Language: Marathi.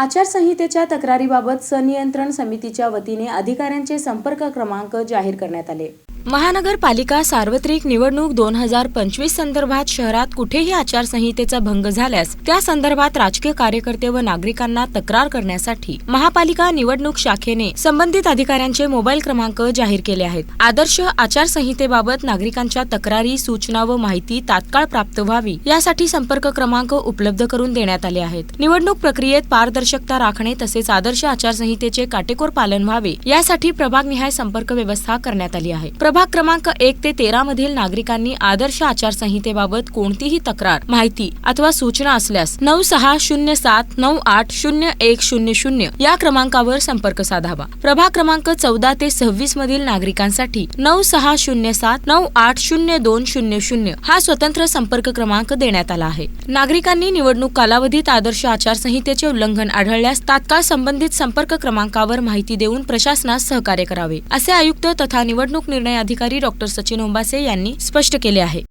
आचारसंहितेच्या तक्रारीबाबत संनियंत्रण समितीच्या वतीने अधिकाऱ्यांचे संपर्क क्रमांक जाहीर करण्यात आले. महानगरपालिका सार्वत्रिक निवडणूक दोन हजार पंचवीस संदर्भात शहरात कुठेही आचारसंहितेचा भंग झाल्यास त्या संदर्भात राजकीय कार्यकर्ते व नागरिकांना तक्रार करण्यासाठी महापालिका निवडणूक शाखेने संबंधित अधिकाऱ्यांचे मोबाईल क्रमांक जाहीर केले आहेत. आदर्श आचारसंहितेबाबत नागरिकांच्या तक्रारी सूचना व माहिती तात्काळ प्राप्त व्हावी यासाठी संपर्क क्रमांक उपलब्ध करून देण्यात आले आहेत. निवडणूक प्रक्रियेत पारदर्शकता राखणे तसेच आदर्श आचारसंहितेचे काटेकोर पालन व्हावे यासाठी प्रभागनिहाय संपर्क व्यवस्था करण्यात आली आहे. प्रभाग क्रमांक एक ते तेरा मधील नागरिकांनी आदर्श आचारसंहितेबाबत कोणतीही तक्रार माहिती अथवा सूचना असल्यास नऊ सहा शून्य सात नऊ आठ शून्य एक शून्य शून्य या क्रमांकावर संपर्क साधावा. प्रभाग क्रमांक चौदा ते सव्वीस मधील नागरिकांसाठी नऊ सहा शून्य सात नऊ आठ शून्य दोन शून्य शून्य हा स्वतंत्र संपर्क क्रमांक देण्यात आला आहे. नागरिकांनी निवडणूक कालावधीत आदर्श आचारसंहितेचे उल्लंघन आढळल्यास तात्काळ संबंधित संपर्क क्रमांकावर माहिती देऊन प्रशासनास सहकार्य करावे असे आयुक्त तथा निवडणूक निर्णय अधिकारी डॉक्टर सचिन ओंबासे यांनी स्पष्ट केले आहे.